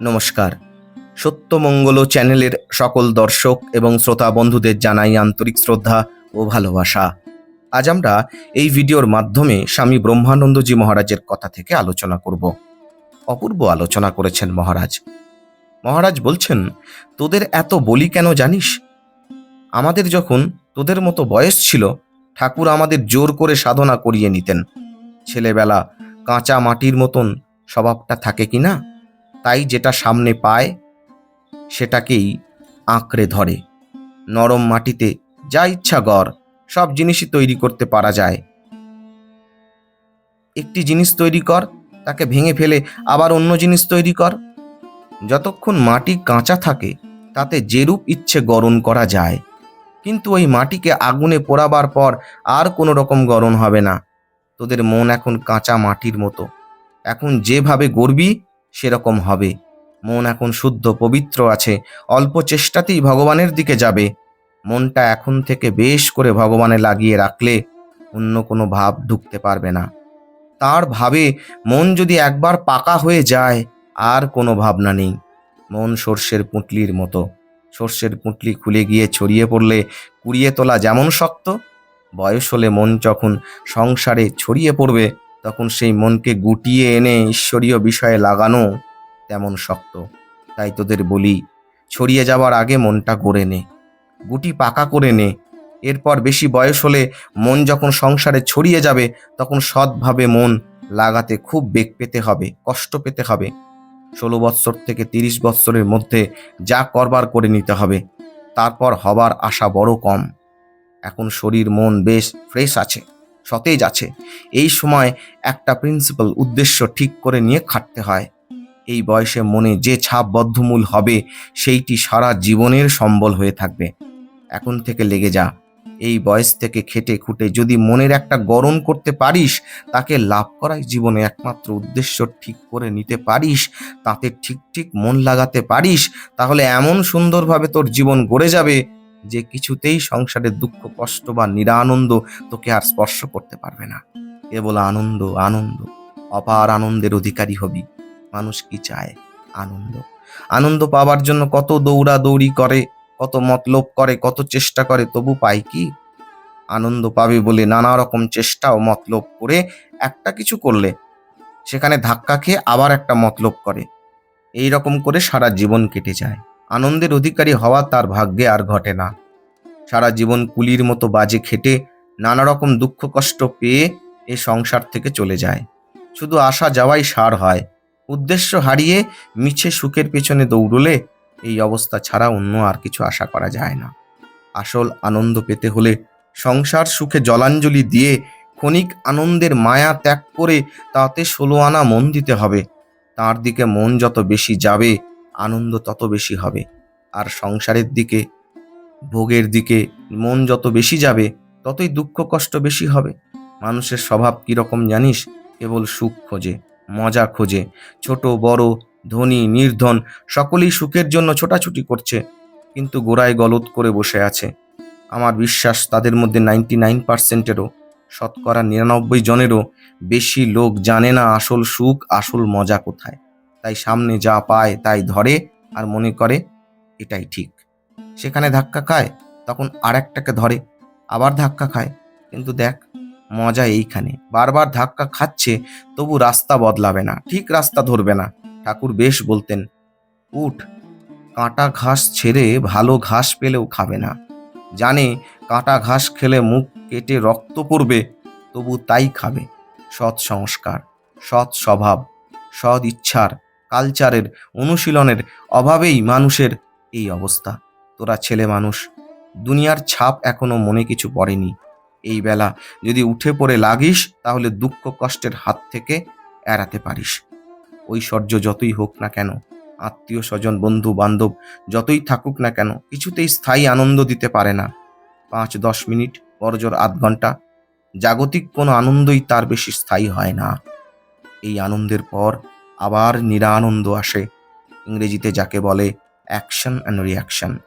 নমস্কার। সত্যমঙ্গল চ্যানেলের সকল দর্শক এবং শ্রোতা বন্ধুদের জানাই আন্তরিক শ্রদ্ধা ও ভালোবাসা। আজ আমরা এই ভিডিওর মাধ্যমে স্বামী ব্রহ্মানন্দজি মহারাজের কথা থেকে আলোচনা করব। অপূর্ব আলোচনা করেছেন মহারাজ। মহারাজ বলছেন, তোদের এত বলি কেন জানিস? আমাদের যখন তোদের মতো বয়স ছিল, ঠাকুর আমাদের জোর করে সাধনা করিয়ে নিতেন। ছেলেবেলা কাঁচা মাটির মতন স্বভাবটা থাকে কি না? তাই যেটা সামনে পায়, সেটাকেই আঁকড়ে ধরে। নরম মাটিতে যা ইচ্ছা গড়, সব জিনিসই তৈরি করতে পারা যায়। একটি জিনিস তৈরি কর, তাকে ভেঙে ফেলে আবার অন্য জিনিস তৈরি কর। যতক্ষণ মাটি কাঁচা থাকে, তাতে যেরূপ ইচ্ছে গরণ করা যায়। কিন্তু ওই মাটিকে আগুনে পোড়াবার পর আর কোনো রকম গরণ হবে না। তোদের মন এখন কাঁচা মাটির মতো। এখন যেভাবে গড়বি সেরকম হবে। মন এখন শুদ্ধ, পবিত্র আছে, অল্প চেষ্টাতেই ভগবানের দিকে যাবে। মনটা এখন থেকে বেশ করে ভগবানে লাগিয়ে রাখলে অন্য কোনো ভাব ঢুকতে পারবে না। তার ভাবে মন যদি একবার পাকা হয়ে যায়, আর কোনো ভাবনা নেই। মন সর্ষের পুঁটলির মতো। সর্ষের পুঁটলি খুলে গিয়ে ছড়িয়ে পড়লে কুড়িয়ে তোলা যেমন শক্ত, বয়স হলে মন যখন সংসারে ছড়িয়ে পড়বে তখন সেই মনকে গুটিয়ে এনে ঈশ্বরীয় বিষয়ে লাগানো তেমন শক্ত। তাই তোদের বলি, ছড়িয়ে যাওয়ার আগে মনটা গড়ে নে। গুটি পাকা করে নে। এরপর বেশি বয়স হলে মন যখন সংসারে ছড়িয়ে যাবে, তখন সৎভাবে মন লাগাতে খুব বেগ পেতে হবে, কষ্ট পেতে হবে। ষোলো বৎসর থেকে তিরিশ বৎসরের মধ্যে যা করবার করে নিতে হবে, তারপর হবার আশা বড় কম। এখন শরীর, মন বেশ ফ্রেশ আছে। সতেজ আছে। এই সময় একটা প্রিন্সিপাল উদ্দেশ্য ঠিক করে নিয়ে খাটতে হয়। এই বয়সে মনে যে ছাপ বদ্ধমূল হবে, সেইটি সারা জীবনের সম্বল হয়ে থাকবে। এখন থেকে লেগে যা। এই বয়স থেকে খেটে খুঁটে যদি মনের একটা গরম করতে পারিস, তাকে লাভ করাই জীবনে একমাত্র উদ্দেশ্য ঠিক করে নিতে পারিস, তাতে ঠিক ঠিক মন লাগাতে পারিস, তাহলে এমন সুন্দরভাবে তোর জীবন গড়ে যাবে যে কিছুতেই সংসারের দুঃখ, কষ্ট বা নিরানন্দ তোকে আর স্পর্শ করতে পারবে না। কেবল আনন্দ আনন্দ। অপার আনন্দের অধিকারী হবি। মানুষ কি চায়? আনন্দ। আনন্দ পাওয়ার জন্য কত দৌড়া দৌড়ি করে, কত মতলব করে, কত চেষ্টা করে, তবু পায় কি? আনন্দ পাবে বলে নানা রকম চেষ্টা ও মতলব করে একটা কিছু করলে, সেখানে ধাক্কা খেয়ে আবার একটা মতলব করে। এই রকম করে সারা জীবন কেটে যায়। আনন্দের অধিকারী হওয়া তার ভাগ্যে আর ঘটে না। সারা জীবন কুলির মতো বাজে খেটে নানা রকম দুঃখ কষ্ট পেয়ে এ সংসার থেকে চলে যায়। শুধু আসা যাওয়াই সার হয়। উদ্দেশ্য হারিয়ে মিছে সুখের পেছনে দৌড়লে এই অবস্থা ছাড়া অন্য আর কিছু আশা করা যায় না। আসল আনন্দ পেতে হলে সংসার সুখে জলাঞ্জলি দিয়ে ক্ষণিক আনন্দের মায়া ত্যাগ করে তাতে ষোলো আনা মন দিতে হবে। তার দিকে মন যত বেশি যাবে আনন্দ তত বেশি হবে। আর সংসারের দিকে, ভোগের দিকে মন যত বেশি যাবে, ততই দুঃখ কষ্ট বেশি হবে। মানুষের স্বভাব কীরকম জানিস? কেবল সুখ খোঁজে, মজা খোঁজে। ছোট, বড়, ধনী, নির্ধন সকলেই সুখের জন্য ছোটাছুটি করছে, কিন্তু গোড়ায় গলত করে বসে আছে। আমার বিশ্বাস তাদের মধ্যে নাইনটি নাইন পার্সেন্টেরও, শতকরা নিরানব্বই জনেরও বেশি লোক জানে না আসল সুখ, আসল মজা কোথায়। তাই সামনে যা পায় তাই ধরে আর মনে করে এটাই ঠিক। সেখানে ধাক্কা খায়, তখন আর একটাকে ধরে, আবার ধাক্কা খায়। কিন্তু দেখ, মজা এইখানে। বারবার ধাক্কা খাচ্ছে, তবু রাস্তা বদলাবে না, ঠিক রাস্তা ধরবে না। ঠাকুর বেশ বলতেন, উঠ, কাঁটা ঘাস ছেড়ে ভালো ঘাস পেলেও খাবে না। জানে কাঁটা ঘাস খেলে মুখ কেটে রক্ত পড়বে, তবু তাই খাবে। সৎ সংস্কার, সৎ স্বভাব, সৎ ইচ্ছার কালচারের অনুশীলনের অভাবেই মানুষের এই অবস্থা। তোরা ছেলে মানুষ, দুনিয়ার ছাপ এখনও মনে কিছু পড়েনি। এই বেলা যদি উঠে পড়ে লাগিস, তাহলে দুঃখ কষ্টের হাত থেকে এড়াতে পারিস। ঐশ্বর্য যতই হোক না কেন, আত্মীয় স্বজন, বন্ধু, বান্ধব যতই থাকুক না কেন, কিছুতেই স্থায়ী আনন্দ দিতে পারে না। পাঁচ দশ মিনিট বড়জোর আধ ঘণ্টা, জাগতিক কোনো আনন্দই তার বেশি স্থায়ী হয় না। এই আনন্দের পর আবার নিরানন্দ আসে। ইংরেজিতে যাকে বলে অ্যাকশন অ্যান্ড রিয়াকশন।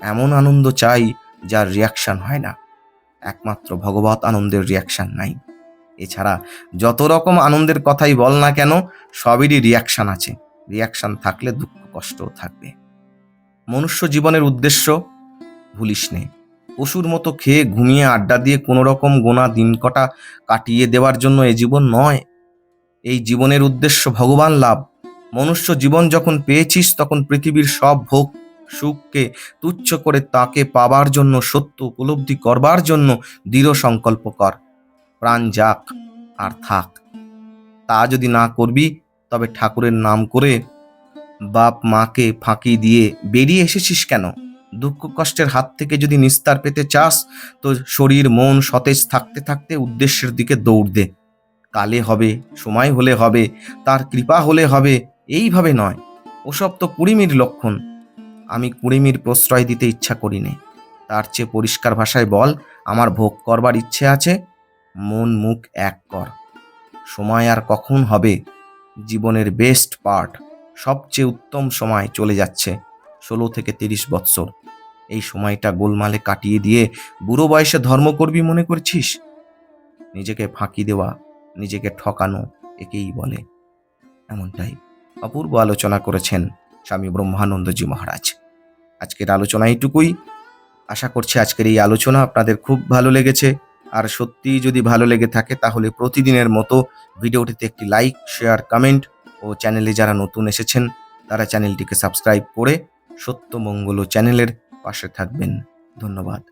এমন আনন্দ চাই যার রিয়াকশন হয় না। একমাত্র ভগবত আনন্দের রিয়াকশন নাই। এছাড়া যত রকম আনন্দের কথাই বল না কেন, সবেরই রিয়াকশান আছে। রিয়াকশান থাকলে দুঃখ কষ্টও থাকবে। মনুষ্য জীবনের উদ্দেশ্য? ভুলিস নে। পশুর মতো খেয়ে ঘুমিয়ে আড্ডা দিয়ে কোনো রকম গোনা দিন কটা কাটিয়ে দেওয়ার জন্য এ জীবন নয়। এই জীবনের উদ্দেশ্য ভগবান লাভ। মনুষ্য জীবন যখন পেয়েছিস, তখন পৃথিবীর সব ভোগ সুখকে তুচ্ছ করে তাকে পাবার জন্য, সত্য উপলব্ধি করবার জন্য দৃঢ় সংকল্প কর। প্রাণ যাক আর থাক। তা যদি না করবি, তবে ঠাকুরের নাম করে বাপ মাকে ফাঁকি দিয়ে বেরিয়ে এসেছিস কেন? দুঃখ কষ্টের হাত থেকে যদি নিস্তার পেতে চাস তো শরীর, মন সতেজ থাকতে থাকতে উদ্দেশ্যের দিকে দৌড় দে। কালে হবে, সময় হলে হবে, তার কৃপা হলে হবে, এইভাবে নয়। ওসব তো কুড়িমির লক্ষণ। আমি কুড়িমির প্রশ্রয় দিতে ইচ্ছা করি নে। তার চেয়ে পরিষ্কার ভাষায় বল, আমার ভোগ করবার ইচ্ছে আছে। মন মুখ এক কর। সময় আর কখন হবে? জীবনের বেস্ট পার্ট সবচেয়ে উত্তম সময় চলে যাচ্ছে ষোলো থেকে তিরিশ বৎসর। এই সময়টা গোলমালে কাটিয়ে দিয়ে বুড়ো বয়সে ধর্ম করবি মনে করছিস? নিজেকে ফাঁকি দেওয়া নিজেকে ঠকানো একেই বলে। এমনটাই অপূর্ব আলোচনা করেছেন স্বামী ব্রহ্মানন্দজি মহারাজ। আজকের আলোচনা এইটুকুই। আশা করছি আজকের এই আলোচনা আপনাদের খুব ভালো লেগেছে। আর সত্যি যদি ভালো লেগে থাকে তাহলে প্রতিদিনের মতো ভিডিওটিতে একটি লাইক, শেয়ার, কমেন্ট ও চ্যানেলে যারা নতুন এসেছেন তারা চ্যানেলটিকে সাবস্ক্রাইব করে সত্যমঙ্গল চ্যানেলের পাশে থাকবেন। ধন্যবাদ।